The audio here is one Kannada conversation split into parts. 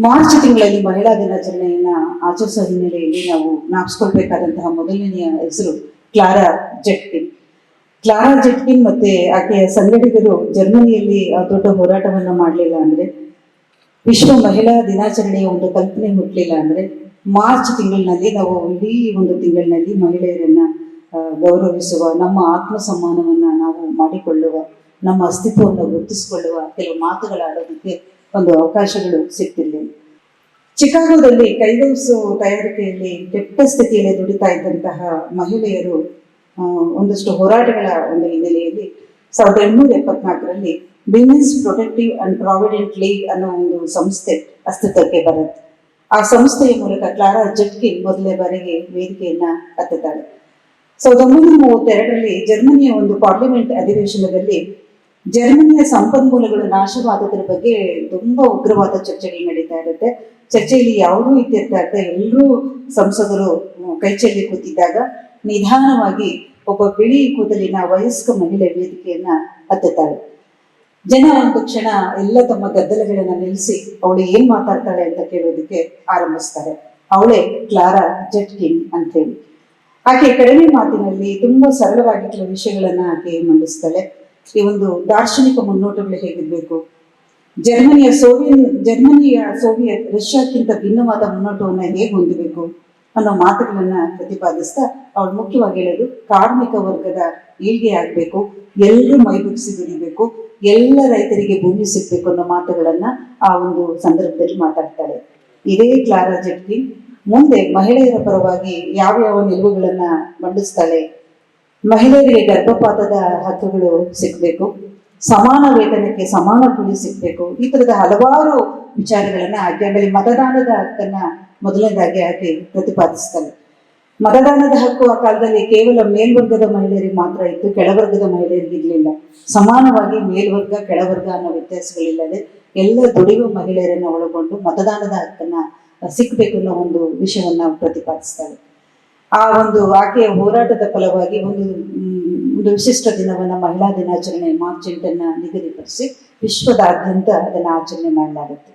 ಮಾರ್ಚ್ ತಿಂಗಳಲ್ಲಿ ಮಹಿಳಾ ದಿನಾಚರಣೆಯನ್ನ ಆಚರಿಸೋ ಹಿನ್ನೆಲೆಯಲ್ಲಿ ನಾವು ಜ್ಞಾಪಿಸ್ಕೊಳ್ಬೇಕಾದಂತಹ ಮೊದಲನೆಯ ಹೆಸರು ಕ್ಲಾರಾ ಜೆಟ್ಕಿನ್. ಕ್ಲಾರಾ ಜೆಟ್ಕಿನ್ ಮತ್ತೆ ಆಕೆಯ ಸಂಘಟಕರು ಜರ್ಮನಿಯಲ್ಲಿ ದೊಡ್ಡ ಹೋರಾಟವನ್ನ ಮಾಡಲಿಲ್ಲ ಅಂದ್ರೆ, ವಿಶ್ವ ಮಹಿಳಾ ದಿನಾಚರಣೆಯ ಒಂದು ಕಲ್ಪನೆ ಹುಟ್ಟಲಿಲ್ಲ ಅಂದ್ರೆ, ಮಾರ್ಚ್ ತಿಂಗಳಿನಲ್ಲಿ ನಾವು ಇಡೀ ಒಂದು ತಿಂಗಳಿನಲ್ಲಿ ಮಹಿಳೆಯರನ್ನ ಗೌರವಿಸುವ, ನಮ್ಮ ಆತ್ಮ ಸಮ್ಮಾನವನ್ನ ನಾವು ಮಾಡಿಕೊಳ್ಳುವ, ನಮ್ಮ ಅಸ್ತಿತ್ವವನ್ನು ಗುರುತಿಸಿಕೊಳ್ಳುವ ಕೆಲವು ಮಾತುಗಳಾಡೋದಕ್ಕೆ ಒಂದು ಅವಕಾಶಗಳು ಸಿಗ್ತಿರ್ಲಿಲ್ಲ ಚಿಕಾಗೋದಲ್ಲಿ ಕೈಗೌಸು ತಯಾರಿಕೆಯಲ್ಲಿ ಕೆಟ್ಟ ಸ್ಥಿತಿಯಲ್ಲಿ ದುಡಿತಾ ಇದ್ದಂತಹ ಮಹಿಳೆಯರು ಒಂದಷ್ಟು ಹೋರಾಟಗಳ ಒಂದು ಹಿನ್ನೆಲೆಯಲ್ಲಿ ಸಾವಿರದ ಎಂಟುನೂರ ಎಪ್ಪತ್ನಾಲ್ಕರಲ್ಲಿ women's protective and provident league ಅನ್ನೋ ಒಂದು ಸಂಸ್ಥೆ ಅಸ್ತಿತ್ವಕ್ಕೆ ಬರುತ್ತೆ ಆ ಸಂಸ್ಥೆಯ ಮೂಲಕ ಕ್ಲಾರಾ ಜಟ್ಕಿ ಮೊದಲೇ ಬಾರಿಗೆ ವೇದಿಕೆಯನ್ನ ಹತ್ತುತ್ತಾಳೆ ಸಾವಿರದ ಒಂಬೈನೂರ ಮೂವತ್ತೆರಡರಲ್ಲಿ ಜರ್ಮನಿಯ ಒಂದು ಪಾರ್ಲಿಮೆಂಟ್ ಅಧಿವೇಶನದಲ್ಲಿ ಜರ್ಮನಿಯ ಸಂಪನ್ಮೂಲಗಳು ನಾಶವಾದದ್ರ ಬಗ್ಗೆ ತುಂಬಾ ಉಗ್ರವಾದ ಚರ್ಚೆಗಳು ನಡೀತಾ ಇರುತ್ತೆ. ಚರ್ಚೆಯಲ್ಲಿ ಯಾವುದೂ ಇತ್ಯರ್ಥ ಎಲ್ಲರೂ ಸಂಸದರು ಕೈಚೆಲ್ಲಿ ಕೂತಿದ್ದಾಗ ನಿಧಾನವಾಗಿ ಒಬ್ಬ ಬಿಳಿ ಕೂದಲಿನ ವಯಸ್ಕ ಮಹಿಳೆ ವೇದಿಕೆಯನ್ನ ಹತ್ತುತ್ತಾಳೆ. ಜನ ಒಂದು ಕ್ಷಣ ಎಲ್ಲ ತಮ್ಮ ಗದ್ದಲಗಳನ್ನ ನಿಲ್ಲಿಸಿ ಅವಳು ಏನ್ ಮಾತಾಡ್ತಾಳೆ ಅಂತ ಕೇಳೋದಕ್ಕೆ ಆರಂಭಿಸ್ತಾರೆ. ಅವಳೇ ಕ್ಲಾರಾ ಜಟ್ಕಿನ್ ಅಂತ ಹೇಳಿ ಆಕೆ ಕಡಿಮೆ ಮಾತಿನಲ್ಲಿ ತುಂಬಾ ಸರಳವಾಗಿ ಕೆಲವು ವಿಷಯಗಳನ್ನ ಆಕೆ ಮಂಡಿಸ್ತಾಳೆ. ಈ ಒಂದು ದಾರ್ಶನಿಕ ಮುನ್ನೋಟಗಳು ಹೇಗಿರ್ಬೇಕು? ಜರ್ಮನಿಯ ಸೋವಿಯನ್ ಜರ್ಮನಿಯ ಸೋವಿಯತ್, ರಷ್ಯಾಕ್ಕಿಂತ ಭಿನ್ನವಾದ ಮುನ್ನೋಟವನ್ನು ಹೇಗೆ ಹೊಂದಬೇಕು ಅನ್ನೋ ಮಾತುಗಳನ್ನ ಪ್ರತಿಪಾದಿಸ್ತಾ ಅವಳು ಮುಖ್ಯವಾಗಿ ಹೇಳೋದು ಕಾರ್ಮಿಕ ವರ್ಗದ ಏಳ್ಗೆ ಆಗ್ಬೇಕು ಎಲ್ಲರೂ ಮೈಬುಗಿಸಿ ದುಡಿಬೇಕು ಎಲ್ಲ ರೈತರಿಗೆ ಭೂಮಿ ಸಿಗ್ಬೇಕು ಅನ್ನೋ ಮಾತುಗಳನ್ನ ಆ ಒಂದು ಸಂದರ್ಭದಲ್ಲಿ ಮಾತಾಡ್ತಾಳೆ. ಇದೇ ಕ್ಲಾರಾ ಜಟ್ಕಿನ್ ಮುಂದೆ ಮಹಿಳೆಯರ ಪರವಾಗಿ ಯಾವ ಯಾವ ನಿಲುವುಗಳನ್ನ ಮಂಡಿಸ್ತಾಳೆ? ಮಹಿಳೆಯರಿಗೆ ಗರ್ಭಪಾತದ ಹಕ್ಕುಗಳು ಸಿಗ್ಬೇಕು. ಸಮಾನ ವೇತನಕ್ಕೆ ಸಮಾನ ಕೂಲಿ ಸಿಗಬೇಕು. ಈ ತರದ ಹಲವಾರು ವಿಚಾರಗಳನ್ನ ಆಕೆ ಆಮೇಲೆ ಮತದಾನದ ಹಕ್ಕನ್ನ ಮೊದಲನೇದಾಗಿ ಆಕೆ ಪ್ರತಿಪಾದಿಸ್ತಾಳೆ. ಮತದಾನದ ಹಕ್ಕು ಆ ಕಾಲದಲ್ಲಿ ಕೇವಲ ಮೇಲ್ವರ್ಗದ ಮಹಿಳೆಯರಿಗೆ ಮಾತ್ರ ಇತ್ತು, ಕೆಳವರ್ಗದ ಮಹಿಳೆಯರಿಗೆ ಇರಲಿಲ್ಲ. ಸಮಾನವಾಗಿ ಮೇಲ್ವರ್ಗ, ಕೆಳವರ್ಗ ಅನ್ನೋ ವ್ಯತ್ಯಾಸಗಳಿಲ್ಲದೆ ಎಲ್ಲ ದುಡಿಯುವ ಮಹಿಳೆಯರನ್ನ ಒಳಗೊಂಡು ಮತದಾನದ ಹಕ್ಕನ್ನ ಸಿಕ್ಬೇಕು ಅನ್ನೋ ಒಂದು ವಿಷಯವನ್ನ ಪ್ರತಿಪಾದಿಸ್ತಾಳೆ. ಆ ಒಂದು ಆಕೆಯ ಹೋರಾಟದ ಫಲವಾಗಿ ಒಂದು ಒಂದು ವಿಶಿಷ್ಟ ದಿನವನ್ನ ಮಹಿಳಾ ದಿನಾಚರಣೆ ಮಾರ್ಚ್ ಎಂಟನ್ನ ನಿಗದಿಪಡಿಸಿ ವಿಶ್ವದಾದ್ಯಂತ ಅದನ್ನ ಆಚರಣೆ ಮಾಡಲಾಗುತ್ತೆ.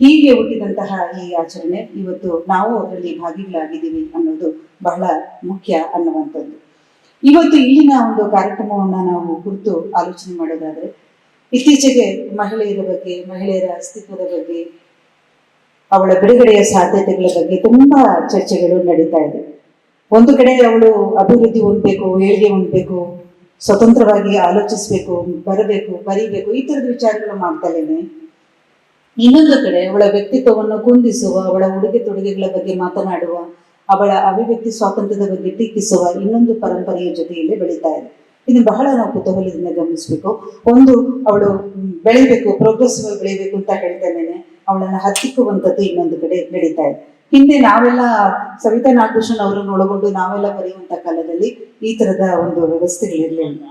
ಹೀಗೆ ಹುಟ್ಟಿದಂತಹ ಈ ಆಚರಣೆ ಇವತ್ತು ನಾವು ಅದರಲ್ಲಿ ಭಾಗಿಗಳಾಗಿದ್ದೀವಿ ಅನ್ನೋದು ಬಹಳ ಮುಖ್ಯ ಅನ್ನುವಂಥದ್ದು. ಇವತ್ತು ಇಲ್ಲಿನ ಒಂದು ಕಾರ್ಯಕ್ರಮವನ್ನ ನಾವು ಕುರಿತು ಆಲೋಚನೆ ಮಾಡೋದಾದ್ರೆ, ಇತ್ತೀಚೆಗೆ ಮಹಿಳೆಯರ ಬಗ್ಗೆ, ಮಹಿಳೆಯರ ಅಸ್ತಿತ್ವದ ಬಗ್ಗೆ, ಅವಳ ಬಿಡುಗಡೆಯ ಸಾಧ್ಯತೆಗಳ ಬಗ್ಗೆ ತುಂಬಾ ಚರ್ಚೆಗಳು ನಡೀತಾ ಇದೆ. ಒಂದು ಕಡೆ ಅವಳು ಅಭಿವೃದ್ಧಿ ಹೊಂದಬೇಕು, ಏಳಿಗೆ ಹೊಂದಬೇಕು, ಸ್ವತಂತ್ರವಾಗಿ ಆಲೋಚಿಸ್ಬೇಕು, ಬರಬೇಕು, ಬರೀಬೇಕು, ಈ ತರದ ವಿಚಾರಗಳು ಮಾಡ್ತಾಳೇನೆ ಇನ್ನೊಂದು ಕಡೆ ಅವಳ ವ್ಯಕ್ತಿತ್ವವನ್ನು ಕುಂದಿಸುವ, ಅವಳ ಉಡುಗೆ ತೊಡುಗೆಗಳ ಬಗ್ಗೆ ಮಾತನಾಡುವ, ಅವಳ ಅಭಿವ್ಯಕ್ತಿ ಸ್ವಾತಂತ್ರ್ಯದ ಬಗ್ಗೆ ಟೀಕಿಸುವ ಇನ್ನೊಂದು ಪರಂಪರೆಯ ಜೊತೆಯಲ್ಲಿ ಬೆಳೀತಾ ಇದೆ. ಇದು ಬಹಳ ನಾವು ಕುತೂಹಲದಿಂದ ಗಮನಿಸಬೇಕು. ಒಂದು, ಅವಳು ಬೆಳಿಬೇಕು ಪ್ರೋಗ್ರೆಸಿವ್ ಬೆಳಿಬೇಕು ಅಂತ ಹೇಳ್ತಾ ಇದ್ದೇನೆ. ಅವಳನ್ನ ಹತ್ತಿಕ್ಕುವಂಥದ್ದು ಇನ್ನೊಂದು ಕಡೆ ನಡೀತಾ ಇದೆ. ಹಿಂದೆ ನಾವೆಲ್ಲ ಸವಿತಾ ನಾಗಭೂಷಣ್ ಅವರನ್ನು ಒಳಗೊಂಡು ನಾವೆಲ್ಲ ಬರೆಯುವಂತ ಕಾಲದಲ್ಲಿ ಈ ತರದ ಒಂದು ವ್ಯವಸ್ಥೆಗಳಿರಲಿಲ್ಲ.